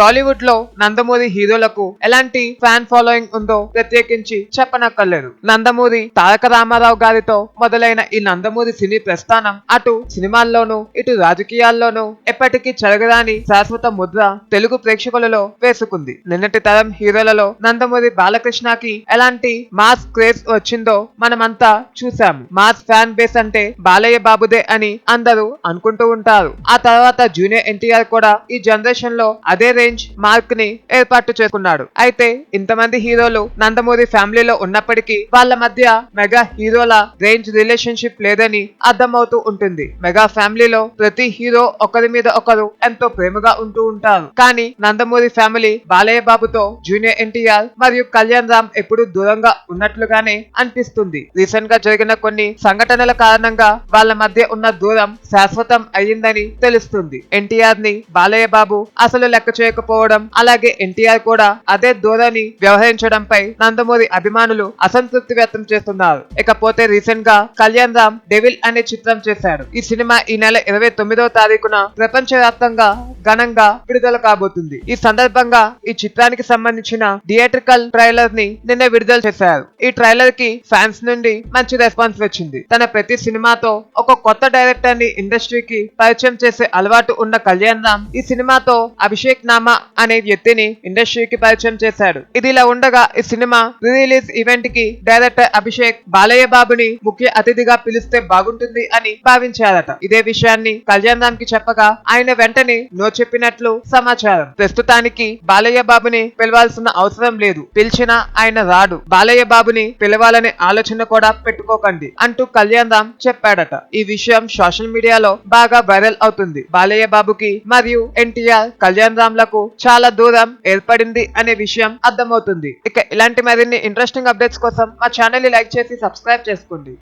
టాలీవుడ్లో నందమూరి హీరోలకు ఎలాంటి ఫ్యాన్ ఫాలోయింగ్ ఉందో ప్రత్యేకించి చెప్పనక్కర్లేదు. నందమూరి తారక రామారావు గారితో మొదలైన ఈ నందమూరి సినీ ప్రస్థానం అటు సినిమాల్లోనూ ఇటు రాజకీయాల్లోనూ ఎప్పటికీ చెరగరాని శాశ్వత ముద్ర తెలుగు ప్రేక్షకులలో వేసుకుంది. నిన్నటి తరం హీరోలలో నందమూరి బాలకృష్ణకి ఎలాంటి మాస్ క్రేజ్ వచ్చిందో మనమంతా చూసాము మాస్ ఫ్యాన్ బేస్ అంటే బాలయ్య బాబుదే అని అందరూ అనుకుంటూ ఉంటారు. ఆ తర్వాత జూనియర్ ఎన్టీఆర్ కూడా ఈ జనరేషన్లో అదే రేంజ్ మార్క్ని ఏర్పాటు చేసుకున్నాడు అయితే ఇంతమంది హీరోలు నందమూరి ఫ్యామిలీలో ఉన్నప్పటికీ వాళ్ళ మధ్య మెగా హీరోల రేంజ్ రిలేషన్షిప్ లేదని అర్థమవుతూ ఉంటుంది. మెగా ఫ్యామిలీలో ప్రతి హీరో ఒకరి మీద ఒకరు ఎంతో ప్రేమగా ఉంటూ ఉంటారు. కానీ నందమూరి ఫ్యామిలీ బాలయ్య బాబుతో జూనియర్ ఎన్టీఆర్ మరియు కళ్యాణ్ రామ్ ఎప్పుడు దూరంగా ఉన్నట్లుగానే అనిపిస్తుంది. రీసెంట్గా జరిగిన కొన్ని సంఘటనల కారణంగా వాళ్ళ మధ్య ఉన్న దూరం శాశ్వతం అయ్యిందని తెలుస్తుంది. ఎన్టీఆర్ని బాలయ్య బాబు అసలు లెక్క చేయకపోవడం అలాగే ఎన్టీఆర్ కూడా అదే ధోరణి వ్యవహరించడంపై నందమూరి అభిమానులు అసంతృప్తి వ్యక్తం చేస్తున్నారు. ఇకపోతే రీసెంట్గా కళ్యాణ్ రామ్ డెవిల్ అనే చిత్రం చేశాడు ఈ సినిమా ఈ నెల ఇరవై తొమ్మిదవ తారీఖున ప్రపంచ వ్యాప్తంగా ఘనంగా విడుదల కాబోతుంది. ఈ సందర్భంగా ఈ చిత్రానికి సంబంధించిన థియేట్రికల్ ట్రైలర్ని నిన్న విడుదల చేశారు. ఈ ట్రైలర్కి ఫ్యాన్స్ నుండి మంచి రెస్పాన్స్ వచ్చింది. తన ప్రతి సినిమాతో ఒక కొత్త డైరెక్టర్ని ఇండస్ట్రీకి పరిచయం చేసే అలవాటు ఉన్న కళ్యాణ్ రామ్ ఈ సినిమాతో అభిషేక్ నామ అనే వ్యక్తిని ఇండస్ట్రీకి పరిచయం చేశాడు. ఇది ఇలా ఉండగా ఈ సినిమా రిలీజ్ ఈవెంట్కి డైరెక్టర్ అభిషేక్ బాలయ్య బాబుని ముఖ్య అతిథిగా పిలిస్తే బాగుంటుంది అని భావించారట. ఇదే విషయాన్ని కళ్యాణ్ రామ్కి చెప్పగా ఆయన వెంటనే నో చెప్పినట్లు సమాచారం. ప్రస్తుతానికి బాలయ్య బాబుని పిలవాల్సిన అవసరం లేదు. పిలిచినా ఆయన రాడు. బాలయ్య బాబుని పిలవాలనే ఆలోచన కూడా పెట్టుకోకండి అంటూ కళ్యాణ్ రామ్ చెప్పాడట. ఈ విషయం సోషల్ మీడియాలో బాగా వైరల్ అవుతుంది. బాలయ్య బాబుకి మరియు ఎన్టీఆర్ కళ్యాణ్ రామ్లకు చాలా దూరం ఏర్పడింది అనే విషయం అర్థమవుతుంది. ఇక ఇలాంటి మరిన్ని ఇంట్రెస్టింగ్ అప్డేట్స్ కోసం మా ఛానల్ని లైక్ చేసి సబ్స్క్రైబ్ చేసుకోండి.